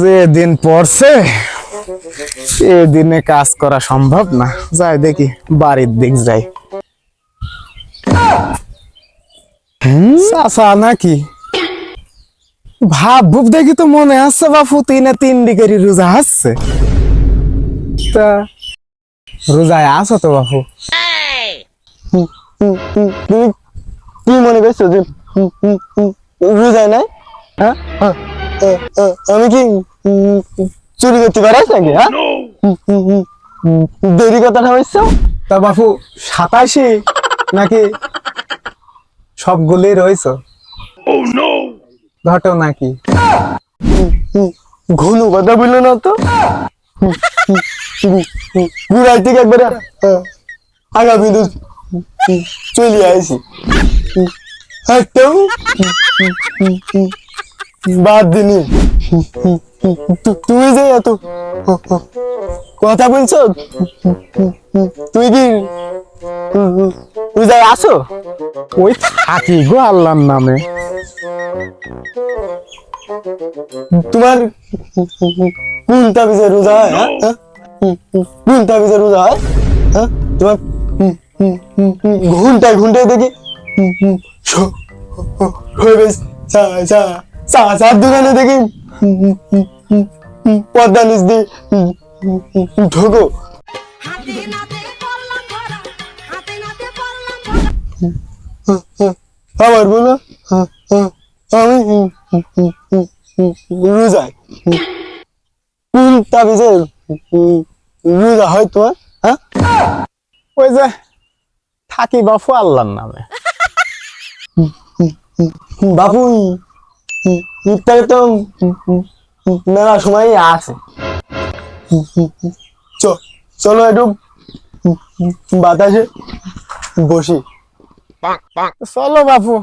যে দিন পড়ছে এ দিনে কাজ করা সম্ভব না। যাই দেখি, বাড়ির দিক যাই। চাচা নাকি? ভাব ভুব দেখি তো মনে আসছে বাপু, তিনে তিন ডিগ্রি রোজা আসছে। তা, রোজায় আছো তো বাপু? তুমি মনে করছ রোজায় নাই? হ্যাঁ হ্যাঁ, হ্যাঁ, হ্যাঁ, আমি কি চুরি করতে পারাস নাকি হ্যাঁ দেরি কথাটা হচ্ছে তা বাপু সাতাশি নাকি সবগুলি রয়েছ ঘটনা কি ঘন কথা বলল না তো ঘুরাই থেকে একবারে আগামী দিন চলে আইসি একদম বাদ দিনি তু- তুমি যে এত কথা বলছো তুমি কি রোজায় আসো ওই থাকি গো আল্লাহর নামে তোমার কোন তাবিজে রোজা হয় হ্যাঁ? হ্যাঁ? কোন তাবিজে রোজা হয় হ্যাঁ? তোমার ঘুমটায় ঘুমটায় দেখি চার দোকানে দেখি পদ্মা নিচ দিয়ে ঢোকো। আবার বলো, আমি রোজায় কোন তাবিজে রোজা হয় তোমার হ্যাঁ? ওই যে থাকি বাপু আল্লাহর নামে। বাবু ইফতারে তো মেলা সময় আছে। চলো একটু বাতাসে বসি। চলো বাপু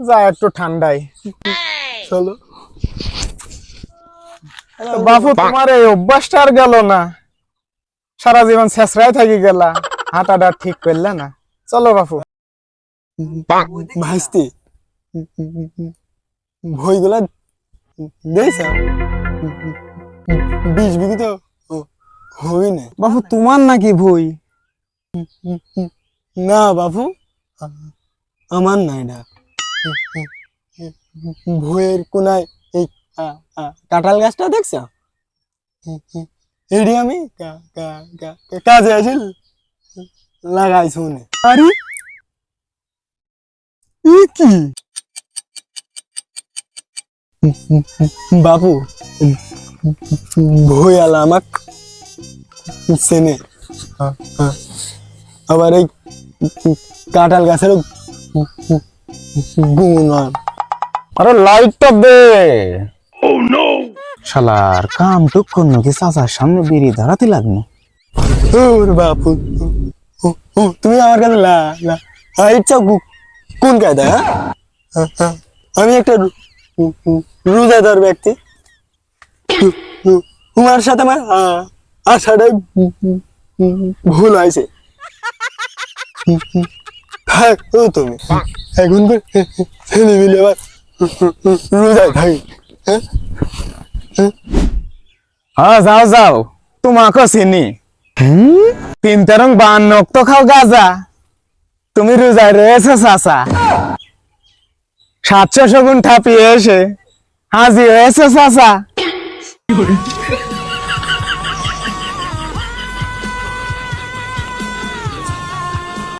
যা একটু ঠান্ডায়। চলো। বাপু তোমার এই অভ্যাসটা আর গেল না। সারা জীবন শেষরায় থাকি গেলা। হাঁটাটা ঠিক করলে না। চলো বাপু। ভাসতে বইগুলা দেখছ বিশ বিঘি তো হবি না বাপু তোমার নাকি ভুই? না বাবু আমার নাই না ভুয়ের কোনায় এই কাঁঠাল গাছটা দেখছ? এটি আমি কাজে আসিল। লাগাই শুনে আরে কি? বাবু ভুয়ালা আমাক চেনে। আবার এই কাঁঠাল গাছেরও গুণ আরে লাইটটা দে। শালার কাম টুক করল কি চাচার সামনে বেরিয়ে ধরাতে লাগল ওর বাপু তুমি আমার কাছে লা লা। হ্যাঁ, ইচ্ছা কোন কায়দা হ্যাঁ? হ্যাঁ হ্যাঁ। আমি একটা রোজাদার ব্যক্তি। তোমার সাথে আমার আশাটাই ভুল হয়েছে। হ্যাঁ ও তুমি। এখন ছেলে মিলে আবার রোজায় থাকি। হ্যাঁ? হ্যাঁ? যাও যাও। তোমাকে চিনি। তিন তেরং বান্ন খাও গাজা। তুমি রোজায় রয়েছে, চাচা। সাতশো শগুন থাপিয়ে এসে হাজি হয়েছে চাচা।